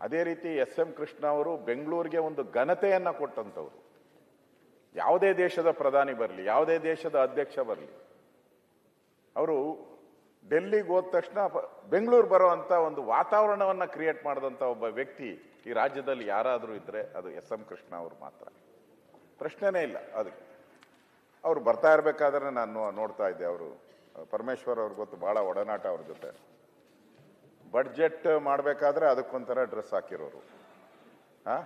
ಅದೇ ರೀತಿ S M Krishna ಅವರು ಬೆಂಗಳೂರಿಗೆ ಒಂದು ಘನತೆಯನ್ನು ಕೊಟ್ಟಂಥವ್ರು ಯಾವುದೇ ದೇಶದ ಪ್ರಧಾನಿ ಬರಲಿ, ಯಾವುದೇ ದೇಶದ ಅಧ್ಯಕ್ಷ ಬರಲಿ. ಅವರು ಡೆಲ್ಲಿಗೆ ಹೋದ ತಕ್ಷಣ ಬೆಂಗಳೂರು ಬರುವಂತ ಒಂದು ವಾತಾವರಣವನ್ನು ಕ್ರಿಯೇಟ್ ಮಾಡಿದಂಥ ಒಬ್ಬ ವ್ಯಕ್ತಿ ಈ ರಾಜ್ಯದಲ್ಲಿ ಯಾರಾದರೂ ಇದ್ದರೆ ಅದು ಎಸ್ ಎಂ ಕೃಷ್ಣ ಅವರು ಮಾತ್ರ. ಪ್ರಶ್ನೆನೇ ಇಲ್ಲ ಅದಕ್ಕೆ ಅವರು ಬರ್ತಾ ಇರಬೇಕಾದ್ರೆ ನಾನು ನೋಡ್ತಾ ಇದ್ದೆ ಅವರು. ಪರಮೇಶ್ವರ್ ಅವ್ರಿಗೆ ಗೊತ್ತು ಭಾಳ ಒಡನಾಟ ಅವ್ರ ಜೊತೆ. ಬಡ್ಜೆಟ್ ಮಾಡಬೇಕಾದ್ರೆ ಅದಕ್ಕೊಂಥರ ಡ್ರೆಸ್ ಹಾಕಿರೋರು. ಹಾ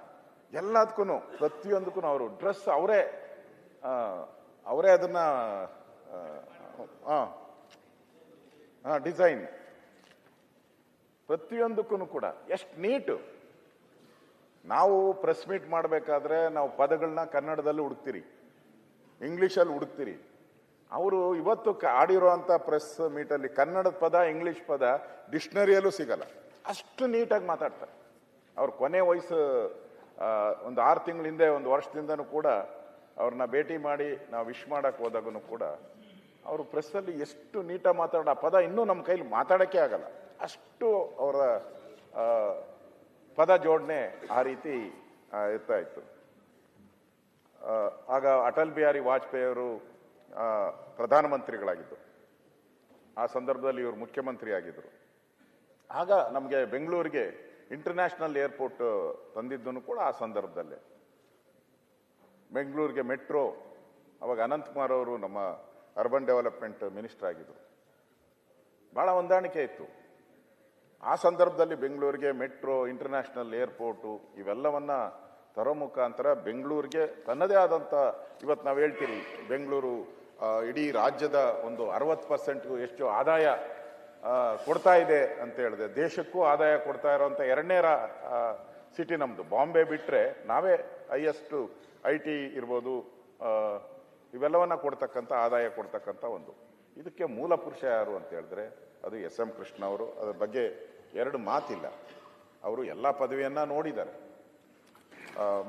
ಎಲ್ಲದಕ್ಕೂ ಪ್ರತಿಯೊಂದಕ್ಕೂ ಅವರು. ಡ್ರೆಸ್ ಅವರೇ ಅವರೇ ಅದನ್ನ ಹಾಂ ಡಿಸೈನ್. ಪ್ರತಿಯೊಂದಕ್ಕೂ ಕೂಡ. ಎಷ್ಟು ನೀಟು. ನಾವು ಪ್ರೆಸ್ ಮೀಟ್ ಮಾಡಬೇಕಾದ್ರೆ ನಾವು ಪದಗಳನ್ನ ಕನ್ನಡದಲ್ಲಿ ಹುಡುಕ್ತೀರಿ. ಇಂಗ್ಲೀಷಲ್ಲಿ ಹುಡುಕ್ತೀರಿ. ಅವರು ಇವತ್ತು ಆಡಿರುವಂಥ ಪ್ರೆಸ್ ಮೀಟಲ್ಲಿ ಕನ್ನಡದ ಪದ ಇಂಗ್ಲೀಷ್ ಪದ ಡಿಕ್ಷನರಿಯಲ್ಲೂ ಸಿಗಲ್ಲ. ಅಷ್ಟು ನೀಟಾಗಿ ಮಾತಾಡ್ತಾರೆ. ಅವ್ರ ಕೊನೆ ವಯಸ್ಸು ಒಂದು ಆರು ತಿಂಗಳ ಹಿಂದೆ, ಒಂದು ವರ್ಷದಿಂದನೂ ಕೂಡ ಅವ್ರನ್ನ ಭೇಟಿ ಮಾಡಿ ನಾವು ವಿಶ್ ಮಾಡಕ್ಕೆ ಹೋದಾಗೂ ಕೂಡ ಅವರು ಪ್ರೆಸ್ಸಲ್ಲಿ ಎಷ್ಟು ನೀಟಾಗಿ ಮಾತಾಡೋ ಪದ ಇನ್ನೂ ನಮ್ಮ ಕೈಲಿ ಮಾತಾಡೋಕ್ಕೆ ಆಗಲ್ಲ. ಅಷ್ಟು ಅವರ ಪದ ಜೋಡಣೆ ಆ ರೀತಿ ಇರ್ತಾ ಇತ್ತು. ಆಗ ಅಟಲ್ ಬಿಹಾರಿ ವಾಜಪೇಯಿ ಅವರು ಆ, ಪ್ರಧಾನಮಂತ್ರಿಗಳಾಗಿದ್ದರು ಆ ಸಂದರ್ಭದಲ್ಲಿ ಇವರು ಮುಖ್ಯಮಂತ್ರಿ ಆಗಿದ್ದರು ಆಗ ನಮಗೆ ಬೆಂಗಳೂರಿಗೆ ಇಂಟರ್ನ್ಯಾಷನಲ್ ಏರ್ಪೋರ್ಟ್ ತಂದಿದ್ದನ್ನು ಕೂಡ ಆ ಸಂದರ್ಭದಲ್ಲೇ. ಬೆಂಗಳೂರಿಗೆ ಮೆಟ್ರೋ ಅವಾಗ ಅನಂತಕುಮಾರ್ ಅವರು ನಮ್ಮ ಅರ್ಬನ್ ಡೆವಲಪ್ಮೆಂಟ್ ಮಿನಿಸ್ಟರ್ ಆಗಿದ್ದರು ಭಾಳ ಹೊಂದಾಣಿಕೆ ಇತ್ತು. ಆ ಸಂದರ್ಭದಲ್ಲಿ ಬೆಂಗಳೂರಿಗೆ ಮೆಟ್ರೋ ಇಂಟರ್ನ್ಯಾಷನಲ್ ಏರ್ಪೋರ್ಟು ಇವೆಲ್ಲವನ್ನು ತರೋ ಮುಖಾಂತರ ಬೆಂಗಳೂರಿಗೆ ತನ್ನದೇ ಆದಂಥ ಇವತ್ತು ನಾವು ಹೇಳ್ತೀರಿ ಬೆಂಗಳೂರು ಇಡೀ ರಾಜ್ಯದ ಒಂದು ಅರವತ್ತು ಪರ್ಸೆಂಟ್ಗೂ ಎಷ್ಟು ಆದಾಯ ಕೊಡ್ತಾ ಇದೆ ಅಂತ ಹೇಳಿದೆ. ದೇಶಕ್ಕೂ ಆದಾಯ ಕೊಡ್ತಾ ಇರೋವಂಥ ಎರಡನೇ ಸಿಟಿ ನಮ್ಮದು ಬಾಂಬೆ ಬಿಟ್ಟರೆ ನಾವೇ ಹೈಯೆಸ್ಟ್ ಐ ಟಿ ಇರ್ಬೋದು ಇವೆಲ್ಲವನ್ನು ಕೊಡ್ತಕ್ಕಂಥ, ಆದಾಯ ಕೊಡ್ತಕ್ಕಂಥ ಒಂದು. ಇದಕ್ಕೆ ಮೂಲ ಪುರುಷ ಯಾರು ಅಂತ ಹೇಳಿದ್ರೆ, ಅದು ಎಸ್ ಎಂ ಕೃಷ್ಣ ಅವರು. ಅದ್ರ ಬಗ್ಗೆ ಎರಡು ಮಾತಿಲ್ಲ. ಅವರು ಎಲ್ಲ ಪದವಿಯನ್ನು ನೋಡಿದ್ದಾರೆ.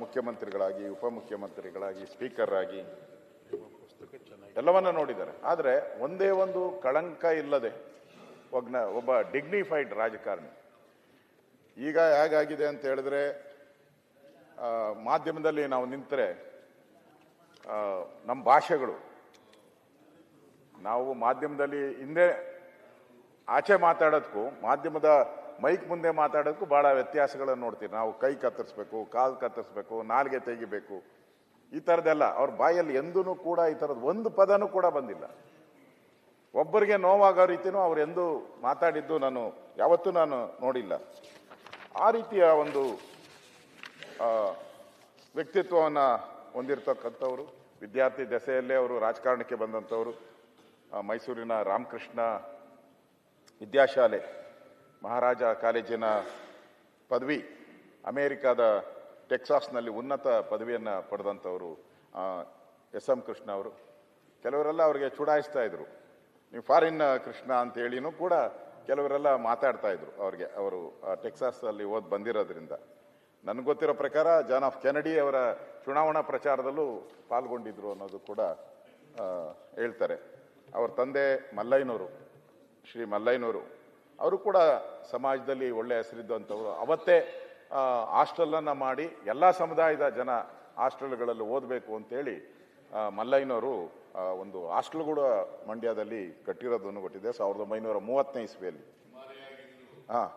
ಮುಖ್ಯಮಂತ್ರಿಗಳಾಗಿ ಉಪಮುಖ್ಯಮಂತ್ರಿಗಳಾಗಿ ಸ್ಪೀಕರ್ ಆಗಿ. ಎಲ್ಲವನ್ನ ನೋಡಿದ್ದಾರೆ. ಆದರೆ ಒಂದೇ ಒಂದು ಕಳಂಕ ಇಲ್ಲದೆ ಒಗ್ನ ಒಬ್ಬ ಡಿಗ್ನಿಫೈಡ್ ರಾಜಕಾರಣಿ. ಈಗ ಹೇಗಾಗಿದೆ ಅಂತ ಹೇಳಿದ್ರೆ ಮಾಧ್ಯಮದಲ್ಲಿ ನಾವು ನಿಂತರೆ ನಮ್ಮ ಭಾಷೆಗಳು. ನಾವು ಮಾಧ್ಯಮದಲ್ಲಿ ಹಿಂದೆ ಆಚೆ ಮಾತಾಡೋದಕ್ಕೂ ಮಾಧ್ಯಮದ ಮೈಕ್ ಮುಂದೆ ಮಾತಾಡೋದಕ್ಕೂ ಭಾಳ ವ್ಯತ್ಯಾಸಗಳನ್ನು ನೋಡ್ತೀವಿ ನಾವು ಕೈ ಕತ್ತರಿಸ್ಬೇಕು, ಕಾಲು ಕತ್ತರಿಸ್ಬೇಕು, ನಾಲ್ಗೆ ತೆಗಿಬೇಕು. ಈ ಥರದ್ದೆಲ್ಲ ಅವ್ರ ಬಾಯಲ್ಲಿ ಎಂದೂ ಕೂಡ ಈ ಥರದ್ದು ಒಂದು ಪದನೂ ಕೂಡ ಬಂದಿಲ್ಲ. ಒಬ್ಬರಿಗೆ ನೋವಾಗೋ ರೀತಿಯೂ ಅವ್ರು ಎಂದೂ ಮಾತಾಡಿದ್ದು ನಾನು ಯಾವತ್ತೂ ನಾನು ನೋಡಿಲ್ಲ. ಆ ರೀತಿಯ ಒಂದು ವ್ಯಕ್ತಿತ್ವವನ್ನು ಹೊಂದಿರತಕ್ಕಂಥವ್ರು, ವಿದ್ಯಾರ್ಥಿ ದೆಸೆಯಲ್ಲೇ ಅವರು ರಾಜಕಾರಣಕ್ಕೆ ಬಂದಂಥವರು ಮೈಸೂರಿನ ರಾಮಕೃಷ್ಣ ವಿದ್ಯಾಶಾಲೆ, ಮಹಾರಾಜ ಕಾಲೇಜಿನ ಪದವಿ, ಅಮೇರಿಕಾದ ಟೆಕ್ಸಾಸ್ನಲ್ಲಿ ಉನ್ನತ ಪದವಿಯನ್ನು ಪಡೆದಂಥವರು ಎಸ್. ಎಂ. ಕೃಷ್ಣ ಅವರು. ಕೆಲವರೆಲ್ಲ ಅವರಿಗೆ ಚುಡಾಯಿಸ್ತಾ ಇದ್ರು. ನೀವು ಫಾರಿನ್ ಕೃಷ್ಣ ಅಂತೇಳಿನೂ ಕೂಡ ಕೆಲವರೆಲ್ಲ ಮಾತಾಡ್ತಾ ಇದ್ರು ಅವ್ರಿಗೆ, ಅವರು ಟೆಕ್ಸಾಸಲ್ಲಿ ಓದ್ ಬಂದಿರೋದ್ರಿಂದ. ನನಗೆ ಗೊತ್ತಿರೋ ಪ್ರಕಾರ ಜಾನ್ ಆಫ್ ಕೆನಡಿ ಅವರ ಚುನಾವಣಾ ಪ್ರಚಾರದಲ್ಲೂ ಪಾಲ್ಗೊಂಡಿದ್ರು ಅನ್ನೋದು ಕೂಡ ಹೇಳ್ತಾರೆ. ಅವ್ರ ತಂದೆ ಮಲ್ಲಯ್ಯನವರು, ಶ್ರೀ ಮಲ್ಲಯ್ಯನವರು. ಅವರು ಕೂಡ ಸಮಾಜದಲ್ಲಿ ಒಳ್ಳೆ ಹೆಸರಿದ್ದಂಥವ್ರು. ಅವತ್ತೇ ಹಾಸ್ಟೆಲನ್ನು ಮಾಡಿ ಎಲ್ಲ ಸಮುದಾಯದ ಜನ ಹಾಸ್ಟೆಲ್ಗಳಲ್ಲಿ ಓದಬೇಕು ಅಂತೇಳಿ ಮಲ್ಲಯ್ಯನವರು ಒಂದು ಹಾಸ್ಟೆಲ್ ಕೂಡ ಮಂಡ್ಯದಲ್ಲಿ ಕಟ್ಟಿರೋದನ್ನು ಕೊಟ್ಟಿದೆ ಸಾವಿರದ ಒಂಬೈನೂರ ಮೂವತ್ತನೇ ಇಸ್ವಿಯಲ್ಲಿ. ಹಾಂ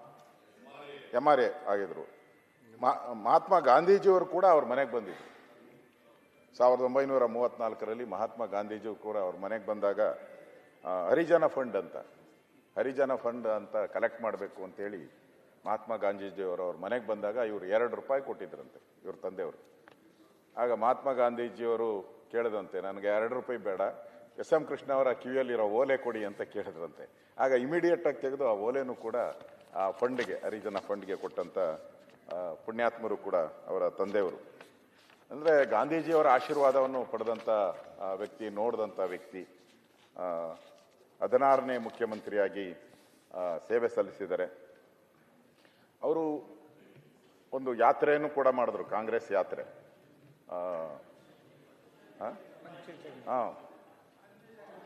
ಎಂ ಆರ್ ಎ ಆಗಿದ್ರು. ಮಹಾತ್ಮ ಗಾಂಧೀಜಿಯವರು ಕೂಡ ಅವ್ರ ಮನೆಗೆ ಬಂದಿದ್ರು. ಸಾವಿರದ ಒಂಬೈನೂರ ಮೂವತ್ತ್ನಾಲ್ಕರಲ್ಲಿ ಮಹಾತ್ಮ ಗಾಂಧೀಜಿ ಕೂಡ ಅವ್ರ ಮನೆಗೆ ಬಂದಾಗ ಹರಿಜನ ಫಂಡ್ ಅಂತ, ಹರಿಜನ ಫಂಡ್ ಅಂತ ಕಲೆಕ್ಟ್ ಮಾಡಬೇಕು ಅಂತೇಳಿ ಮಹಾತ್ಮ ಗಾಂಧೀಜಿಯವರು ಅವ್ರ ಮನೆಗೆ ಬಂದಾಗ ಇವರು ಎರಡು ರೂಪಾಯಿ ಕೊಟ್ಟಿದ್ರಂತೆ, ಇವ್ರ ತಂದೆಯವರು. ಆಗ ಮಹಾತ್ಮ ಗಾಂಧೀಜಿಯವರು ಕೇಳಿದಂತೆ, ನನಗೆ ಎರಡು ರೂಪಾಯಿ ಬೇಡ, ಎಸ್ ಎಂ ಕೃಷ್ಣ ಅವರ ಕಿವಿಯಲ್ಲಿರೋ ಓಲೆ ಕೊಡಿ ಅಂತ ಕೇಳಿದ್ರಂತೆ. ಆಗ ಇಮಿಡಿಯೇಟ್ ಆಗಿ ತೆಗೆದು ಆ ಓಲೆನೂ ಕೂಡ, ಆ ಫಂಡ್ಗೆ, ಹರಿಜನ ಫಂಡ್ಗೆ ಕೊಟ್ಟಂತ ಪುಣ್ಯಾತ್ಮರು ಕೂಡ ಅವರ ತಂದೆಯವರು. ಅಂದರೆ ಗಾಂಧೀಜಿಯವರ ಆಶೀರ್ವಾದವನ್ನು ಪಡೆದಂಥ ವ್ಯಕ್ತಿ ನೋಡಿದಂಥ ವ್ಯಕ್ತಿ ಹದಿನಾರನೇ ಮುಖ್ಯಮಂತ್ರಿಯಾಗಿ ಸೇವೆ ಸಲ್ಲಿಸಿದ್ದಾರೆ. ಅವರು ಒಂದು ಯಾತ್ರೆಯನ್ನು ಕೂಡ ಮಾಡಿದ್ರು, ಕಾಂಗ್ರೆಸ್ ಯಾತ್ರೆ. ಹಾಂ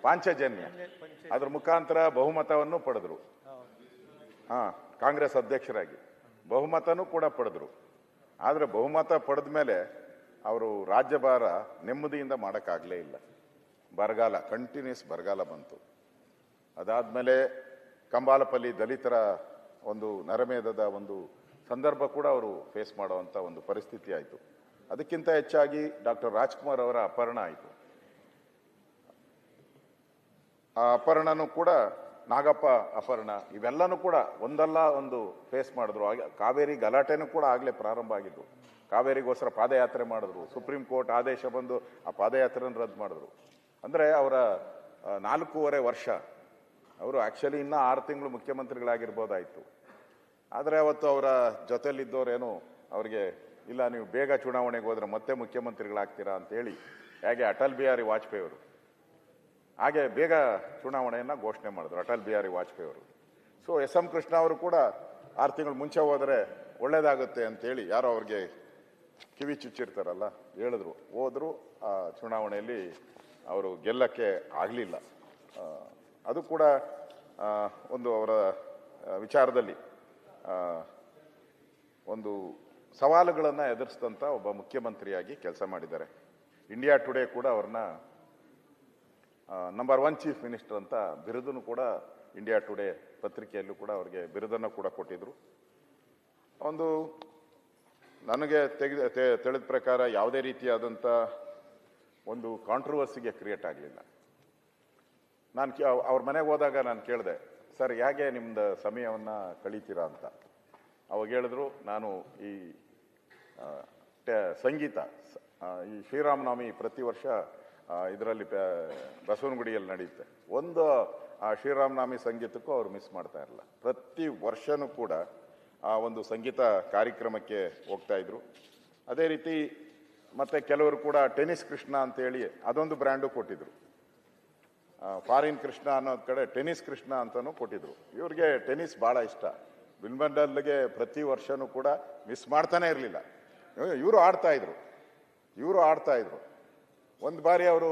ಪಾಂಚಜನ್ಯ. ಅದ್ರ ಮುಖಾಂತರ ಬಹುಮತವನ್ನು ಪಡೆದ್ರು. ಹಾಂ ಕಾಂಗ್ರೆಸ್ ಅಧ್ಯಕ್ಷರಾಗಿ. ಬಹುಮತನೂ ಕೂಡ ಪಡೆದ್ರು. ಆದರೆ ಬಹುಮತ ಪಡೆದ ಮೇಲೆ ಅವರು ರಾಜ್ಯಭಾರ ನೆಮ್ಮದಿಯಿಂದ ಮಾಡೋಕ್ಕಾಗಲೇ ಇಲ್ಲ. ಬರಗಾಲ ಕಂಟಿನ್ಯೂಸ್ ಬರಗಾಲ ಬಂತು. ಅದಾದಮೇಲೆ ಕಂಬಾಲಪಲ್ಲಿ ದಲಿತರ ಒಂದು ನರಮೇಧದ ಒಂದು ಸಂದರ್ಭ ಕೂಡ ಅವರು ಫೇಸ್ ಮಾಡುವಂಥ ಒಂದು ಪರಿಸ್ಥಿತಿ ಆಯಿತು. ಅದಕ್ಕಿಂತ ಹೆಚ್ಚಾಗಿ ಡಾಕ್ಟರ್ ರಾಜ್ಕುಮಾರ್ ಅವರ ಅಪಹರಣ ಆಯಿತು. ಆ ಅಪಹರಣನೂ ಕೂಡ ನಾಗಪ್ಪ ಅಪಹರಣ, ಇವೆಲ್ಲನೂ ಕೂಡ ಒಂದಲ್ಲ ಒಂದು ಫೇಸ್ ಮಾಡಿದ್ರು. ಹಾಗೆ ಕಾವೇರಿ ಗಲಾಟೆನೂ ಕೂಡ ಆಗಲೇ ಪ್ರಾರಂಭ ಆಗಿದ್ದು. ಕಾವೇರಿಗೋಸ್ಕರ ಪಾದಯಾತ್ರೆ ಮಾಡಿದ್ರು. ಸುಪ್ರೀಂ ಕೋರ್ಟ್ ಆದೇಶ ಬಂದು ಆ ಪಾದಯಾತ್ರೆಯನ್ನು ರದ್ದು ಮಾಡಿದ್ರು. ಅಂದರೆ ಅವರ ನಾಲ್ಕೂವರೆ ವರ್ಷ ಅವರು ಆ್ಯಕ್ಚುಲಿ ಇನ್ನೂ ಆರು ತಿಂಗಳು ಮುಖ್ಯಮಂತ್ರಿಗಳಾಗಿರ್ಬೋದಾಯಿತು. ಆದರೆ ಅವತ್ತು ಅವರ ಜೊತೆಯಲ್ಲಿದ್ದವರೇನು ಅವರಿಗೆ, ಇಲ್ಲ, ನೀವು ಬೇಗ ಚುನಾವಣೆಗೆ ಹೋದ್ರೆ ಮತ್ತೆ ಮುಖ್ಯಮಂತ್ರಿಗಳಾಗ್ತೀರಾ? ಅಂತೇಳಿ ಹೇಗೆ ಅಟಲ್ ಬಿಹಾರಿ ವಾಜಪೇಯಿ ಅವರು. ಹಾಗೆ ಬೇಗ ಚುನಾವಣೆಯನ್ನು ಘೋಷಣೆ ಮಾಡಿದ್ರು ಅಟಲ್ ಬಿಹಾರಿ ವಾಜಪೇಯಿ ಅವರು. ಸೊ ಎಸ್ ಎಂ ಕೃಷ್ಣ ಅವರು ಕೂಡ ಆರು ತಿಂಗಳು ಮುಂಚೆ ಹೋದರೆ ಒಳ್ಳೇದಾಗುತ್ತೆ ಅಂತೇಳಿ ಯಾರೋ ಅವ್ರಿಗೆ ಕಿವಿ ಚುಚ್ಚಿರ್ತಾರಲ್ಲ, ಹೇಳಿದ್ರು. ಹೋದರೂ, ಆ ಚುನಾವಣೆಯಲ್ಲಿ ಅವರು ಗೆಲ್ಲಕ್ಕೆ ಆಗಲಿಲ್ಲ. ಅದು ಕೂಡ ಒಂದು ಅವರ ವಿಚಾರದಲ್ಲಿ ಒಂದು ಸವಾಲುಗಳನ್ನು ಎದುರಿಸಿದಂಥ ಒಬ್ಬ ಮುಖ್ಯಮಂತ್ರಿಯಾಗಿ ಕೆಲಸ ಮಾಡಿದ್ದಾರೆ. ಇಂಡಿಯಾ ಟುಡೇ ಕೂಡ ಅವ್ರನ್ನ ನಂಬರ್ ಒನ್ ಚೀಫ್ ಮಿನಿಸ್ಟರ್ ಅಂತ ಬಿರುದನ್ನು ಕೂಡ ಇಂಡಿಯಾ ಟುಡೇ ಪತ್ರಿಕೆಯಲ್ಲೂ ಕೂಡ ಅವರಿಗೆ ಬಿರುದನ್ನು ಕೂಡ ಕೊಟ್ಟಿದ್ದರು ಒಂದು, ನನಗೆ ತೆಗೆದ ತಿಳಿದ ಪ್ರಕಾರ ಯಾವುದೇ ರೀತಿಯಾದಂಥ ಒಂದು ಕಾಂಟ್ರವರ್ಸಿಗೆ ಕ್ರಿಯೇಟ್ ಆಗಲಿಲ್ಲ. ನಾನು ಅವ್ರ ಮನೆಗೆ ಹೋದಾಗ ನಾನು ಕೇಳಿದೆ, ಸರ್, ಹೇಗೆ ನಿಮ್ದು ಸಮಯವನ್ನು ಕಳೀತೀರಾ ಅಂತ? ಅವಾಗ ಹೇಳಿದ್ರು, ನಾನು ಈ ಸಂಗೀತ ಈ ಶ್ರೀರಾಮನವಮಿ ಪ್ರತಿ ವರ್ಷ ಇದರಲ್ಲಿ ಬಸವನಗುಡಿಯಲ್ಲಿ ನಡೆಯುತ್ತೆ. ಒಂದು, ಆ ಶ್ರೀರಾಮನವಮಿ ಸಂಗೀತಕ್ಕೂ ಅವ್ರು ಮಿಸ್ ಮಾಡ್ತಾ ಇರಲ್ಲ ಪ್ರತಿ ವರ್ಷನೂ ಕೂಡ ಆ ಒಂದು ಸಂಗೀತ ಕಾರ್ಯಕ್ರಮಕ್ಕೆ ಹೋಗ್ತಾ ಇದ್ರು. ಅದೇ ರೀತಿ ಮತ್ತೆ ಕೆಲವರು ಕೂಡ ಟೆನಿಸ್ ಕೃಷ್ಣ ಅಂತೇಳಿ ಅದೊಂದು ಬ್ರ್ಯಾಂಡು ಕೊಟ್ಟಿದ್ರು. ಫಾರಿನ್ ಕೃಷ್ಣ ಅನ್ನೋದ್ ಕಡೆ ಟೆನಿಸ್ ಕೃಷ್ಣ ಅಂತಲೂ ಕೊಟ್ಟಿದ್ರು. ಇವ್ರಿಗೆ ಟೆನಿಸ್ ಭಾಳ ಇಷ್ಟ. ವಿಲ್ಬಂಡಲ್ಗೆ ಪ್ರತಿ ವರ್ಷನೂ ಕೂಡ ಮಿಸ್ ಮಾಡ್ತಾನೆ ಇರಲಿಲ್ಲ. ಇವರು ಆಡ್ತಾ ಇದ್ರು. ಇವರು ಆಡ್ತಾ ಇದ್ರು. ಒಂದು ಬಾರಿ ಅವರು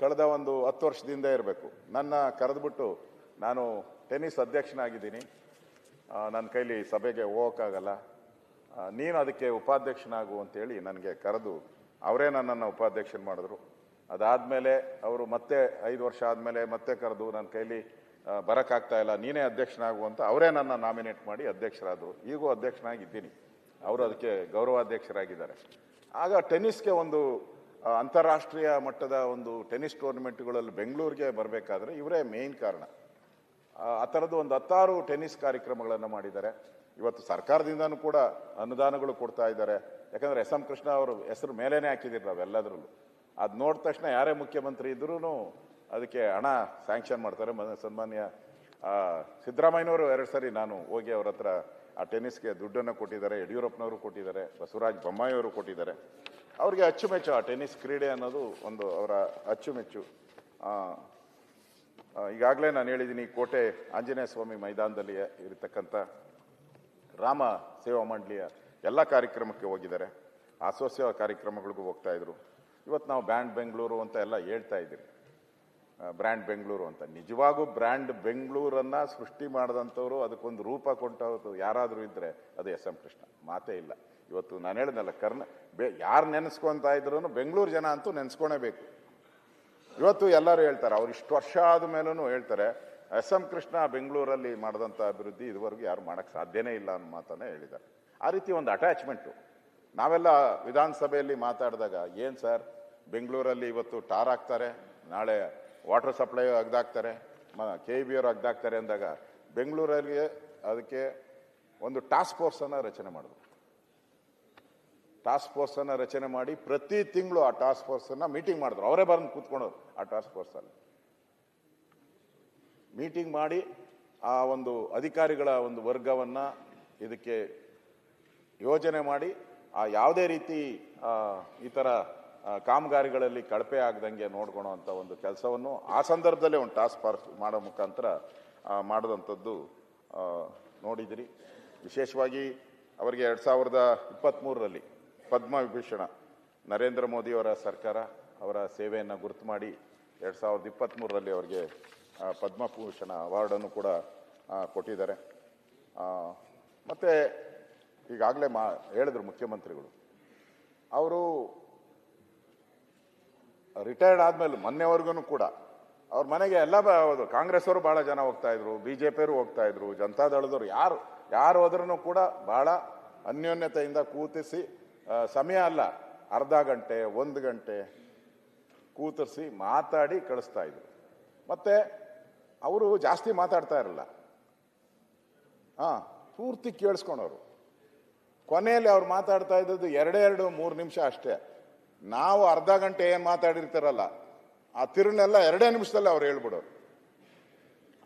ಕಳೆದ ಒಂದು ಹತ್ತು ವರ್ಷದಿಂದ ಇರಬೇಕು. ನನ್ನ ಕರೆದ್ಬಿಟ್ಟು ನಾನು ಟೆನ್ನಿಸ್ ಅಧ್ಯಕ್ಷನಾಗಿದ್ದೀನಿ. ನನ್ನ ಕೈಲಿ ಸಭೆಗೆ ಹೋಗೋಕ್ಕಾಗಲ್ಲ. ನೀನು ಅದಕ್ಕೆ ಉಪಾಧ್ಯಕ್ಷನಾಗು ಅಂತೇಳಿ ನನಗೆ ಕರೆದು, ಅವರೇ ನನ್ನನ್ನು ಉಪಾಧ್ಯಕ್ಷನ ಮಾಡಿದ್ರು. ಅದಾದಮೇಲೆ ಅವರು ಮತ್ತೆ ಐದು ವರ್ಷ ಆದಮೇಲೆ ಮತ್ತೆ ಕರೆದು ನನ್ನ ಕೈಲಿ ಬರೋಕ್ಕಾಗ್ತಾ ಇಲ್ಲ, ನೀನೇ ಅಧ್ಯಕ್ಷನಾಗು ಅಂತ ಅವರೇ ನನ್ನ ನಾಮಿನೇಟ್ ಮಾಡಿ ಅಧ್ಯಕ್ಷರಾದರು. ಈಗೂ ಅಧ್ಯಕ್ಷನಾಗಿದ್ದೀನಿ. ಅವರು ಅದಕ್ಕೆ ಗೌರವಾಧ್ಯಕ್ಷರಾಗಿದ್ದಾರೆ. ಆಗ ಟೆನ್ನಿಸ್ಗೆ ಒಂದು ಅಂತಾರಾಷ್ಟ್ರೀಯ ಮಟ್ಟದ ಒಂದು ಟೆನ್ನಿಸ್ ಟೂರ್ನಮೆಂಟ್ಗಳಲ್ಲಿ ಬೆಂಗಳೂರಿಗೆ ಬರಬೇಕಾದ್ರೆ ಇವರೇ ಮೇಯ್ನ್ ಕಾರಣ. ಆ ಥರದ್ದು ಒಂದು ಹತ್ತಾರು ಟೆನ್ನಿಸ್ ಕಾರ್ಯಕ್ರಮಗಳನ್ನು ಮಾಡಿದ್ದಾರೆ. ಇವತ್ತು ಸರ್ಕಾರದಿಂದನೂ ಕೂಡ ಅನುದಾನಗಳು ಕೊಡ್ತಾ ಇದ್ದಾರೆ. ಯಾಕಂದರೆ ಎಸ್ ಎಂ ಕೃಷ್ಣ ಅವರು ಹೆಸರು ಮೇಲೇನೆ ಹಾಕಿದ್ರು ನಾವೆಲ್ಲದ್ರಲ್ಲೂ. ಅದು ನೋಡಿದ ತಕ್ಷಣ ಯಾರೇ ಮುಖ್ಯಮಂತ್ರಿ ಇದ್ರೂ ಅದಕ್ಕೆ ಹಣ ಸ್ಯಾಂಕ್ಷನ್ ಮಾಡ್ತಾರೆ. ಮ- ಸನ್ಮಾನ್ಯ ಆ, ಸಿದ್ದರಾಮಯ್ಯನವರು ಎರಡು ಸರಿ ನಾನು ಹೋಗಿ ಅವ್ರ ಹತ್ರ ಆ ಟೆನ್ನಿಸ್ಗೆ ದುಡ್ಡನ್ನು ಕೊಟ್ಟಿದ್ದಾರೆ. ಯಡಿಯೂರಪ್ಪನವರು ಕೊಟ್ಟಿದ್ದಾರೆ. ಬಸವರಾಜ್ ಬೊಮ್ಮಾಯಿಯವರು ಕೊಟ್ಟಿದ್ದಾರೆ. ಅವ್ರಿಗೆ ಅಚ್ಚುಮೆಚ್ಚು ಆ ಟೆನ್ನಿಸ್ ಕ್ರೀಡೆ ಅನ್ನೋದು ಒಂದು ಅವರ ಅಚ್ಚುಮೆಚ್ಚು. ಆ, ಈಗಾಗಲೇ ನಾನು ಹೇಳಿದ್ದೀನಿ ಕೋಟೆ ಆಂಜನೇಯ ಸ್ವಾಮಿ ಮೈದಾನದಲ್ಲಿ ಇರತಕ್ಕಂಥ ರಾಮ ಸೇವಾ ಮಂಡಳಿಯ ಎಲ್ಲ ಕಾರ್ಯಕ್ರಮಕ್ಕೆ ಹೋಗಿದ್ದಾರೆ. ಆಸೋತ್ಸವ ಕಾರ್ಯಕ್ರಮಗಳಿಗೂ ಹೋಗ್ತಾ ಇದ್ರು. ಇವತ್ತು ನಾವು ಬ್ಯಾಂಡ್ ಬೆಂಗಳೂರು ಅಂತ ಎಲ್ಲ ಹೇಳ್ತಾ ಇದ್ದೀವಿ. ಬ್ರ್ಯಾಂಡ್ ಬೆಂಗಳೂರು ಅಂತ. ನಿಜವಾಗೂ ಬ್ರ್ಯಾಂಡ್ ಬೆಂಗಳೂರನ್ನು ಸೃಷ್ಟಿ ಮಾಡಿದಂಥವ್ರು ಅದಕ್ಕೊಂದು ರೂಪ ಕೊಟ್ಟವ್ರು ಯಾರಾದರೂ ಇದ್ದರೆ ಅದು ಎಸ್ ಎಂ ಕೃಷ್ಣ. ಮಾತೇ ಇಲ್ಲ. ಇವತ್ತು ನಾನು ಹೇಳಿದ್ನಲ್ಲ, ಕರ್ನ, ಬೆ, ಯಾರು ನೆನೆಸ್ಕೊತಾ ಇದ್ರು ಬೆಂಗಳೂರು ಜನ ಅಂತೂ ನೆನೆಸ್ಕೊಳೇಬೇಕು ಇವತ್ತು ಎಲ್ಲರೂ ಹೇಳ್ತಾರೆ, ಅವ್ರು ಇಷ್ಟು ವರ್ಷ ಆದ ಮೇಲೂ ಹೇಳ್ತಾರೆ, ಎಸ್ ಎಂ ಕೃಷ್ಣ ಬೆಂಗಳೂರಲ್ಲಿ ಮಾಡಿದಂಥ ಅಭಿವೃದ್ಧಿ ಇದುವರೆಗೂ ಯಾರು ಮಾಡೋಕ್ಕೆ ಸಾಧ್ಯನೇ ಇಲ್ಲ ಅನ್ನೋ ಮಾತನ್ನೇ ಹೇಳಿದ್ದಾರೆ. ಆ ರೀತಿ ಒಂದು ಅಟ್ಯಾಚ್ಮೆಂಟು ನಾವೆಲ್ಲ ವಿಧಾನಸಭೆಯಲ್ಲಿ ಮಾತಾಡಿದಾಗ ಏನು ಸರ್? ಬೆಂಗಳೂರಲ್ಲಿ ಇವತ್ತು ಟಾರ್ ಹಾಕ್ತಾರೆ, ನಾಳೆ ವಾಟರ್ ಸಪ್ಲೈ ಅಗ್ದಾಕ್ತಾರೆ ಕೆ ಬಿ ಅವರು ಅಗ್ದಾಕ್ತಾರೆ ಅಂದಾಗ ಬೆಂಗಳೂರಲ್ಲಿ ಅದಕ್ಕೆ ಒಂದು ಟಾಸ್ಕ್ ಫೋರ್ಸನ್ನು ರಚನೆ ಮಾಡಿದ್ರು ಟಾಸ್ಕ್ ಫೋರ್ಸನ್ನು ರಚನೆ ಮಾಡಿ ಪ್ರತಿ ತಿಂಗಳು ಆ ಟಾಸ್ಕ್ ಫೋರ್ಸನ್ನು ಮೀಟಿಂಗ್ ಮಾಡಿದ್ರು. ಅವರೇ ಬಂದು ಕೂತ್ಕೊಂಡವ್ರು ಆ ಟಾಸ್ಕ್ ಫೋರ್ಸಲ್ಲಿ. ಮೀಟಿಂಗ್ ಮಾಡಿ ಆ ಒಂದು ಅಧಿಕಾರಿಗಳ ಒಂದು ವರ್ಗವನ್ನು ಇದಕ್ಕೆ ಯೋಜನೆ ಮಾಡಿ ಯಾವುದೇ ರೀತಿ ಆ, ಈ ಥರ ಆ, ಕಾಮಗಾರಿಗಳಲ್ಲಿ ಕಳಪೆ ಆಗದಂಗೆ ನೋಡ್ಕೊಳೋ ಅಂತ ಒಂದು ಕೆಲಸವನ್ನು ಆ ಸಂದರ್ಭದಲ್ಲೇ ಒಂದು ಟಾಸ್ಕ್ ಫಾರ್ಸ್ ಮಾಡೋ ಮುಖಾಂತರ ಆ, ಮಾಡಿದಂಥದ್ದು ಆ, ನೋಡಿದಿರಿ. ವಿಶೇಷವಾಗಿ ಅವರಿಗೆ ಎರಡು ಸಾವಿರದ ಇಪ್ಪತ್ತ್ಮೂರರಲ್ಲಿ ಪದ್ಮವಿಭೂಷಣ ನರೇಂದ್ರ ಮೋದಿಯವರ ಸರ್ಕಾರ ಅವರ ಸೇವೆಯನ್ನು ಗುರುತು ಮಾಡಿ ಎರಡು ಸಾವಿರದ ಇಪ್ಪತ್ತ್ಮೂರರಲ್ಲಿ ಅವರಿಗೆ ಆ, ಪದ್ಮಭೂಷಣ ಅವಾರ್ಡನ್ನು ಕೂಡ ಕೊಟ್ಟಿದ್ದಾರೆ. ಮತ್ತೆ ಈಗಾಗಲೇ ಮಾ, ಹೇಳಿದ್ರು ಮುಖ್ಯಮಂತ್ರಿಗಳು. ಅವರು ರಿಟೈರ್ಡ್ ಆದ್ಮೇಲೆ ಮೊನ್ನೆವರೆಗೂ ಕೂಡ ಅವ್ರ ಮನೆಗೆ ಎಲ್ಲ ಬ- ಹೌದು ಕಾಂಗ್ರೆಸ್ ಅವರು ಬಹಳ ಜನ ಹೋಗ್ತಾ ಇದ್ರು, ಬಿಜೆಪಿಯವರು ಹೋಗ್ತಾ ಇದ್ರು ಜನತಾದಳದವರು ಯಾರು ಯಾರು ಹೋದ್ರೂ ಕೂಡ ಬಹಳ ಅನ್ಯೋನ್ಯತೆಯಿಂದ ಕೂತಿಸಿ ಸಮಯ ಅಲ್ಲ, ಅರ್ಧ ಗಂಟೆ, ಒಂದು ಗಂಟೆ ಕೂತರಿಸಿ ಮಾತಾಡಿ ಕಳಿಸ್ತಾ ಇದ್ರು. ಮತ್ತೆ ಅವರು ಜಾಸ್ತಿ ಮಾತಾಡ್ತಾ ಇರಲ್ಲ. ಹಾ, ಪೂರ್ತಿ ಕೇಳಿಸ್ಕೊಂಡವ್ರು. ಕೊನೆಯಲ್ಲಿ ಅವ್ರು ಮಾತಾಡ್ತಾ ಇದ್ದದ್ದು ಎರಡೆರಡು ಮೂರು ನಿಮಿಷ ಅಷ್ಟೇ. ನಾವು ಅರ್ಧ ಗಂಟೆ ಏನು ಮಾತಾಡಿರ್ತಾರಲ್ಲ, ಆ ತಿರುನೆಲ್ಲ ಎರಡೇ ನಿಮಿಷದಲ್ಲಿ ಅವ್ರು ಹೇಳ್ಬಿಡೋರು.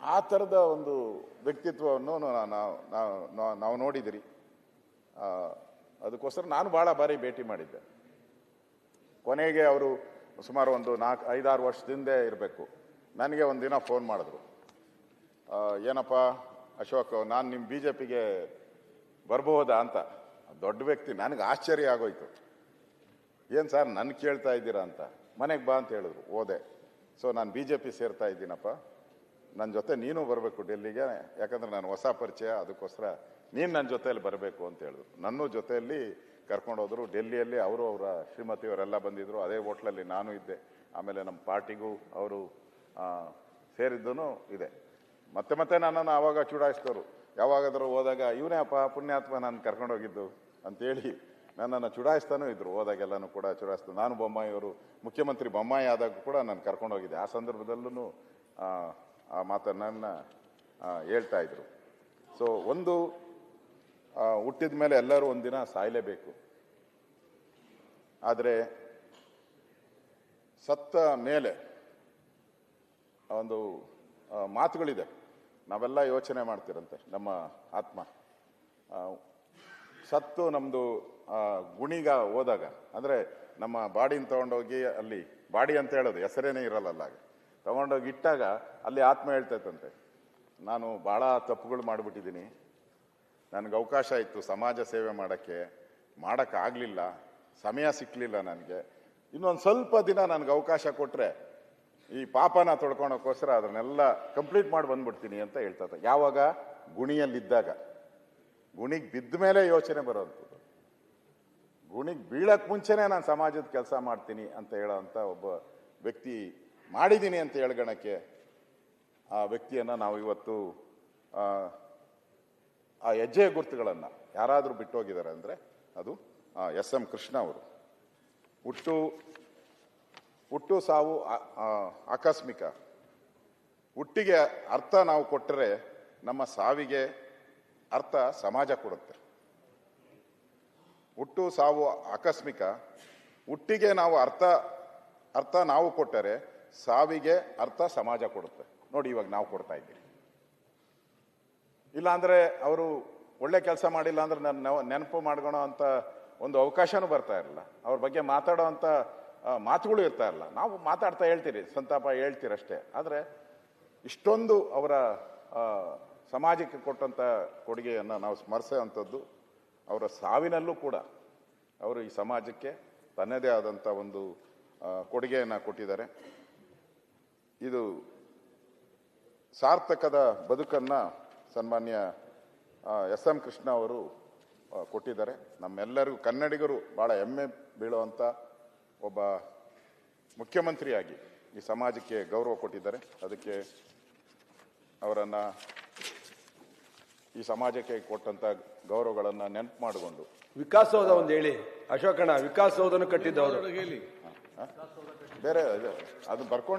ಆ ಥರದ ಒಂದು ವ್ಯಕ್ತಿತ್ವವನ್ನು ನಾವು- ನಾವು- ನಾವು ನೋಡಿದಿರಿ. ಅದಕ್ಕೋಸ್ಕರ ನಾನು ಭಾಳ ಬಾರಿ ಭೇಟಿ ಮಾಡಿದ್ದೆ. ಕೊನೆಗೆ ಅವರು ಸುಮಾರು ಒಂದು ನಾಲ್ಕು, ಐದಾರು ವರ್ಷದಿಂದ ಇರಬೇಕು. ನನಗೆ ಒಂದು ದಿನ ಫೋನ್ ಮಾಡಿದ್ರು. ಏನಪ್ಪ ಅಶೋಕ್, ನಾನು ನಿಮ್ಮ ಬಿ ಜೆ ಪಿಗೆ ಬರ್ಬೋದಾ ಅಂತ. ದೊಡ್ಡ ವ್ಯಕ್ತಿ, ನನಗೆ ಆಶ್ಚರ್ಯ ಆಗೋಯ್ತು. ಏನು ಸರ್ ನನ್ನ ಕೇಳ್ತಾ ಇದ್ದೀರಾ ಅಂತ. ಮನೆಗೆ ಬಾ ಅಂತ ಹೇಳಿದ್ರು, ಓದೆ. ಸೊ ನಾನು ಬಿ ಜೆ ಪಿ ಸೇರ್ತಾ ಇದ್ದೀನಪ್ಪ. ನನ್ನ ಜೊತೆ ನೀನು ಬರಬೇಕು ಡೆಲ್ಲಿಗೆ, ಯಾಕಂದ್ರೆ ನಾನು ಹೊಸ ಪರಿಚಯ, ಅದಕ್ಕೋಸ್ಕರ ನೀನು ನನ್ನ ಜೊತೆಯಲ್ಲಿ ಬರಬೇಕು ಅಂತ ಹೇಳಿದ್ರು. ನನ್ನ ಜೊತೆಯಲ್ಲಿ ಕರ್ಕೊಂಡು ಹೋದ್ರು. ಡೆಲ್ಲಿಯಲ್ಲಿ ಅವರು ಅವರ ಶ್ರೀಮತಿಯವರೆಲ್ಲ ಬಂದಿದ್ರು. ಅದೇ ಹೋಟ್ಲಲ್ಲಿ ನಾನು ಇದ್ದೆ. ಆಮೇಲೆ ನಮ್ಮ ಪಾರ್ಟಿಗೂ ಅವರು ಸೇರಿದ್ದೂ ಇದೆ. ಮತ್ತೆ ಮತ್ತೆ ನನ್ನನ್ನು ಆವಾಗ ಚುಡಾಯಿಸಿದವರು. ಯಾವಾಗಾದರೂ ಹೋದಾಗ, ಇವನೇ ಅಪ್ಪ, ಪುಣ್ಯಾತ್ಮ, ನಾನು ಕರ್ಕೊಂಡೋಗಿದ್ದು ಅಂತೇಳಿ ನನ್ನನ್ನು ಚುಡಾಯಿಸ್ತಾನೂ ಇದ್ರು. ಹೋದಾಗೆಲ್ಲನೂ ಕೂಡ ಚುಡಾಯಿಸ್ತು. ನಾನು ಬೊಮ್ಮಾಯಿ ಅವರು, ಮುಖ್ಯಮಂತ್ರಿ ಬೊಮ್ಮಾಯಿ ಆದಾಗ ಕೂಡ ನಾನು ಕರ್ಕೊಂಡೋಗಿದ್ದೆ ಆ ಸಂದರ್ಭದಲ್ಲೂ ಆ ಮಾತನ್ನು ಹೇಳ್ತಾ ಇದ್ರು. ಸೊ ಒಂದು ಹುಟ್ಟಿದ ಮೇಲೆ ಎಲ್ಲರೂ ಒಂದಿನ ಸಾಯಲೇಬೇಕು. ಆದರೆ, ಸತ್ತ ಮೇಲೆ ಒಂದು ಮಾತುಗಳಿದೆ. ನಾವೆಲ್ಲ ಯೋಚನೆ ಮಾಡ್ತಿರಂತೆ ನಮ್ಮ ಆತ್ಮ. ಸತ್ತು ನಮ್ಮದು ಗುಣಿಗ ಹೋದಾಗ, ಅಂದರೆ ನಮ್ಮ ಬಾಡಿನ ತಗೊಂಡೋಗಿ ಅಲ್ಲಿ, ಬಾಡಿ ಅಂತ ಹೇಳೋದು, ಹೆಸರೇನೇ ಇರಲ್ಲ ಆಗ ತಗೊಂಡೋಗಿ ಇಟ್ಟಾಗ ಅಲ್ಲಿ ಆತ್ಮ ಹೇಳ್ತೈತಂತೆ ನಾನು ಭಾಳ ತಪ್ಪುಗಳು ಮಾಡಿಬಿಟ್ಟಿದ್ದೀನಿ. ನನಗೆ ಅವಕಾಶ ಇತ್ತು ಸಮಾಜ ಸೇವೆ ಮಾಡೋಕ್ಕೆ, ಮಾಡೋಕ್ಕಾಗಲಿಲ್ಲ, ಸಮಯ ಸಿಕ್ಕಲಿಲ್ಲ ನನಗೆ. ಇನ್ನೊಂದು ಸ್ವಲ್ಪ ದಿನ ನನಗೆ ಅವಕಾಶ ಕೊಟ್ಟರೆ ಈ ಪಾಪನ ತೊಡ್ಕೊಳೋಕ್ಕೋಸ್ಕರ ಅದನ್ನೆಲ್ಲ ಕಂಪ್ಲೀಟ್ ಮಾಡಿ ಬಂದ್ಬಿಡ್ತೀನಿ ಅಂತ ಹೇಳ್ತಾ ಯಾವಾಗ? ಗುಣಿಯಲ್ಲಿದ್ದಾಗ. ಗುಣಿಗೆ ಬಿದ್ದ ಮೇಲೆ ಯೋಚನೆ ಬರೋವಂಥದ್ದು ಗುಣಿಗೆ ಬೀಳಕ್ ಮುಂಚೆನೆ ನಾನು ಸಮಾಜದ ಕೆಲಸ ಮಾಡ್ತೀನಿ ಅಂತ ಹೇಳೋಂಥ ಒಬ್ಬ ವ್ಯಕ್ತಿ ಮಾಡಿದ್ದೀನಿ ಅಂತ ಹೇಳ್ಗಣಕ್ಕೆ ಆ ವ್ಯಕ್ತಿಯನ್ನು ನಾವು ಇವತ್ತು ಆ, ಹೆಜ್ಜೆಯ ಹೆಜ್ಜೆ ಗುರುತುಗಳನ್ನು ಯಾರಾದರೂ ಬಿಟ್ಟೋಗಿದ್ದಾರೆ ಅಂದರೆ ಅದು ಎಸ್ ಎಂ ಕೃಷ್ಣ ಅವರು. ಹುಟ್ಟು ಹುಟ್ಟು ಸಾವು ಆಕಸ್ಮಿಕ. ಹುಟ್ಟಿಗೆ ಅರ್ಥ ನಾವು ಕೊಟ್ಟರೆ ನಮ್ಮ ಸಾವಿಗೆ ಅರ್ಥ ಸಮಾಜ ಕೊಡುತ್ತೆ. ಹುಟ್ಟು, ಸಾವು, ಆಕಸ್ಮಿಕ, ಹುಟ್ಟಿಗೆ ನಾವು ಅರ್ಥ ಅರ್ಥ ನಾವು ಕೊಟ್ಟರೆ ಸಾವಿಗೆ ಅರ್ಥ ಸಮಾಜ ಕೊಡುತ್ತೆ. ನೋಡಿ ಇವಾಗ ನಾವು ಕೊಡ್ತಾ ಇದ್ದೀವಿ. ಇಲ್ಲಾಂದ್ರೆ ಅವರು ಒಳ್ಳೆ ಕೆಲಸ ಮಾಡಿಲ್ಲ ಅಂದ್ರೆ ನನ್ನ ನೆನಪು ಮಾಡ್ಕೊಳೋ ಅಂತ ಒಂದು ಅವಕಾಶನೂ ಬರ್ತಾ ಇರಲ್ಲ. ಅವ್ರ ಬಗ್ಗೆ ಮಾತಾಡೋ ಅಂತ ಮಾತುಗಳು ಇರ್ತಾ ಇರಲ್ಲ. ನಾವು ಮಾತಾಡ್ತಾ ಹೇಳ್ತೀರಿ, ಸಂತಾಪ ಹೇಳ್ತೀರಷ್ಟೇ. ಆದರೆ ಇಷ್ಟೊಂದು ಅವರ ಸಮಾಜಕ್ಕೆ ಕೊಟ್ಟಂಥ ಕೊಡುಗೆಯನ್ನು ನಾವು ಸ್ಮರಿಸೋವಂಥದ್ದು ಅವರ ಸಾವಿನಲ್ಲೂ ಕೂಡ ಅವರು ಈ ಸಮಾಜಕ್ಕೆ ತನ್ನದೇ ಆದಂಥ ಒಂದು ಕೊಡುಗೆಯನ್ನು ಕೊಟ್ಟಿದ್ದಾರೆ. ಇದು ಸಾರ್ಥಕದ ಬದುಕನ್ನು ಸನ್ಮಾನ್ಯ ಎಸ್ ಎಂ ಕೃಷ್ಣ ಅವರು ಕೊಟ್ಟಿದ್ದಾರೆ. ನಮ್ಮೆಲ್ಲರಿಗೂ ಕನ್ನಡಿಗರು ಭಾಳ ಹೆಮ್ಮೆ ಬೀಳುವಂಥ ಒಬ್ಬ ಮುಖ್ಯಮಂತ್ರಿಯಾಗಿ ಈ ಸಮಾಜಕ್ಕೆ ಗೌರವ ಕೊಟ್ಟಿದ್ದಾರೆ. ಅದಕ್ಕೆ ಅವರನ್ನು ಈ ಸಮಾಜಕ್ಕೆ ಕೊಟ್ಟಂತ ಗೌರವಗಳನ್ನ ನೆನಪು ಮಾಡಿಕೊಂಡು. ವಿಕಾಸೌಧ ಒಂದು ಹೇಳಿ. ಅಶೋಕಣ್ಣ ವಿಕಾಸೌಧನ ಕಟ್ಟಿದ್ದವರು. ಬೇರೆ ಅದು ಬರ್ಕೊಂಡು